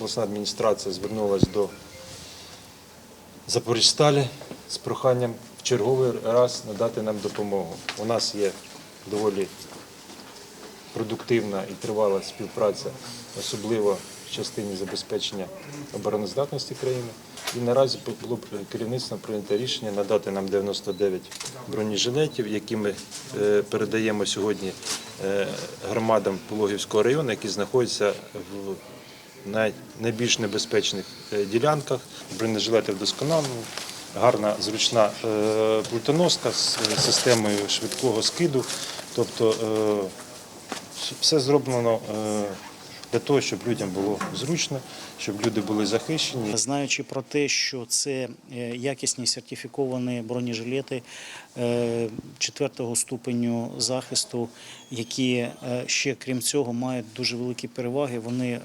обласна адміністрація звернулася до Запоріжсталі з проханням в черговий раз надати нам допомогу. У нас є доволі продуктивна і тривала співпраця, особливо в частині забезпечення обороноздатності країни. І наразі було б керівництвом прийнято рішення надати нам 99 бронежилетів, які ми е, передаємо сьогодні е, громадам Пологівського району, які знаходяться в най- найбільш небезпечних е, ділянках. Бронежилети вдосконалені, гарна зручна е, плитоноска з е, системою швидкого скиду. Тобто все зроблено для того, щоб людям було зручно, щоб люди були захищені. Знаючи про те, що це е, якісні сертифіковані бронежилети е, четвертого ступеню захисту, які е, ще крім цього мають дуже великі переваги. Вони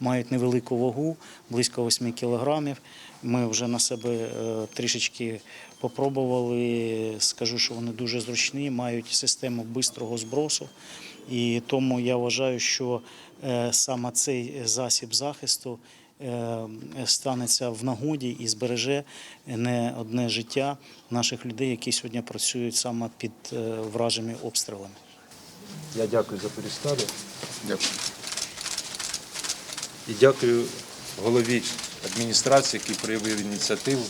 мають невелику вагу, близько 8 кілограмів. Ми вже на себе трішечки попробували. Скажу, що вони дуже зручні, мають систему бистрого збросу. І тому я вважаю, що саме цей засіб захисту е, станеться в нагоді і збереже не одне життя наших людей, які сьогодні працюють саме під е, вражими обстрілами. Я дякую Запоріжсталі Дякую. і дякую голові адміністрації, який проявив ініціативу